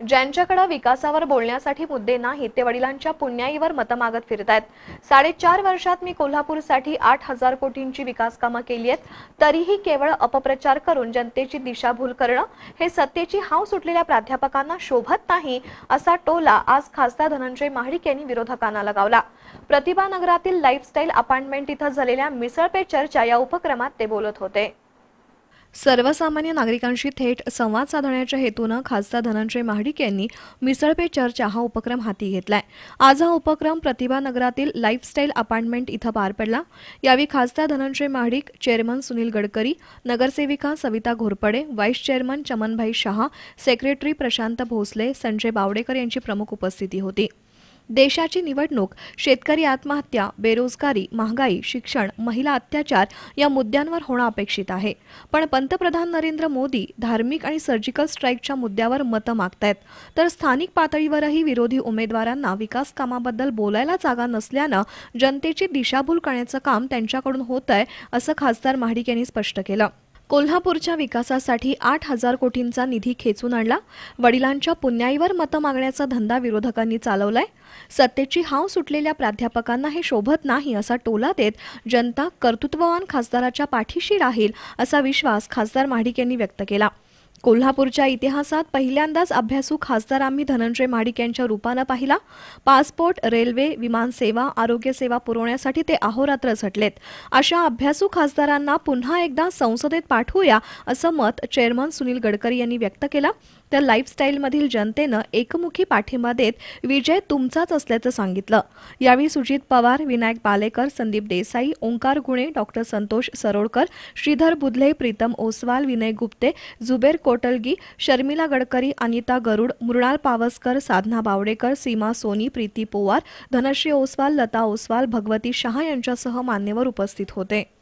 ज्यांच्याकडे विकासावर बोलण्यासाठी मुद्दे नाहीत ते वडिलांच्या पुण्याईवर मतमागत फिरत आहेत साडेचार वर्षात मी कोल्हापूरसाठी आठ हजार कोटींची विकास कामं केली आहेत. तरीही केवळ अपप्रचार करून जनतेची दिशाभूल करणं हे सत्तेची हाव सुटलेल्या प्राध्यापकांना शोभत नाही असा टोला आज खासदार धनंजय महाडिक यांनी विरोधकांना लगावला. प्रतिभा नगरातील लाईफस्टाईल अपार्टमेंट इथं झालेल्या मिसळ पे चर्चा या उपक्रमात ते बोलत होते. सर्वसामान्य नागरिकांशी थेट संवाद साधण्याच्या हेतूनं खासदार धनंजय महाडिक यांनी मिसळ पे चर्चा हा उपक्रम हाती घेतलाय. आज हा उपक्रम प्रतिभा नगरातील लाईफस्टाईल अपार्टमेंट इथं पार पडला. यावेळी खासदार धनंजय महाडिक चेअरमन सुनील गडकरी नगरसेविका Savita Ghorpade vice chairman Chamanbhai Shah secretary Prashant Bhosale Sanjay Bawdekar यांची प्रमुख उपस्थिती होती. देशाची निवडणूक शेतकरी आत्महत्या बेरोजगारी महागाई शिक्षण महिला अत्याचार या मुद्द्यांवर होणं अपेक्षित आहे. पण पंतप्रधान नरेंद्र मोदी धार्मिक आणि सर्जिकल स्ट्राईकच्या मुद्द्यावर मतं मागतायत. तर स्थानिक पातळीवरही विरोधी उमेदवारांना विकास कामाबद्दल बोलायला जागा नसल्यानं जनतेची दिशाभूल करण्याचं काम त्यांच्याकडून होत आहे असं खासदार महाडिक यांनी स्पष्ट केलं. कोल्हापूरच्या विकासासाठी आठ हजार कोटींचा निधी खेचून आणला. वडिलांच्या पुण्याईवर मतं मागण्याचा धंदा विरोधकांनी चालवलाय. सत्तेची हाव सुटलेल्या प्राध्यापकांना हे शोभत नाही असा टोला देत जनता कर्तृत्ववान खासदाराच्या पाठीशी राहील असा विश्वास खासदार महाडिक यांनी व्यक्त केला. कोल्हापूरच्या इतिहासात पहिल्यांदाच अभ्यासू खासदार आम्ही धनंजय महाडिक यांच्या रूपानं पाहिला. पासपोर्ट रेल्वे विमानसेवा आरोग्यसेवा पुरवण्यासाठी ते अहोरात्र झटलेत. अशा अभ्यासू खासदारांना पुन्हा एकदा संसदेत पाठवूया असं मत चेअरमन सुनील गडकरी यांनी व्यक्त केलं. तर लाईफस्टाईलमधील जनतेनं एकमुखी पाठिंबा देत विजय तुमचाच असल्याचं सांगितलं. यावेळी सुजित पवार विनायक पालेकर संदीप देसाई ओंकार गुणे डॉक्टर संतोष सरोडकर श्रीधर बुधले प्रीतम ओसवाल विनय गुप्ते जुबेर कोटलगी शर्मिला गडकरी अनिता गरुड मृणाल पावसकर साधना बावडेकर सीमा सोनी प्रीती पोवार धनश्री ओसवाल लता ओसवाल भगवती शहा यांच्यासह मान्यवर उपस्थित होते.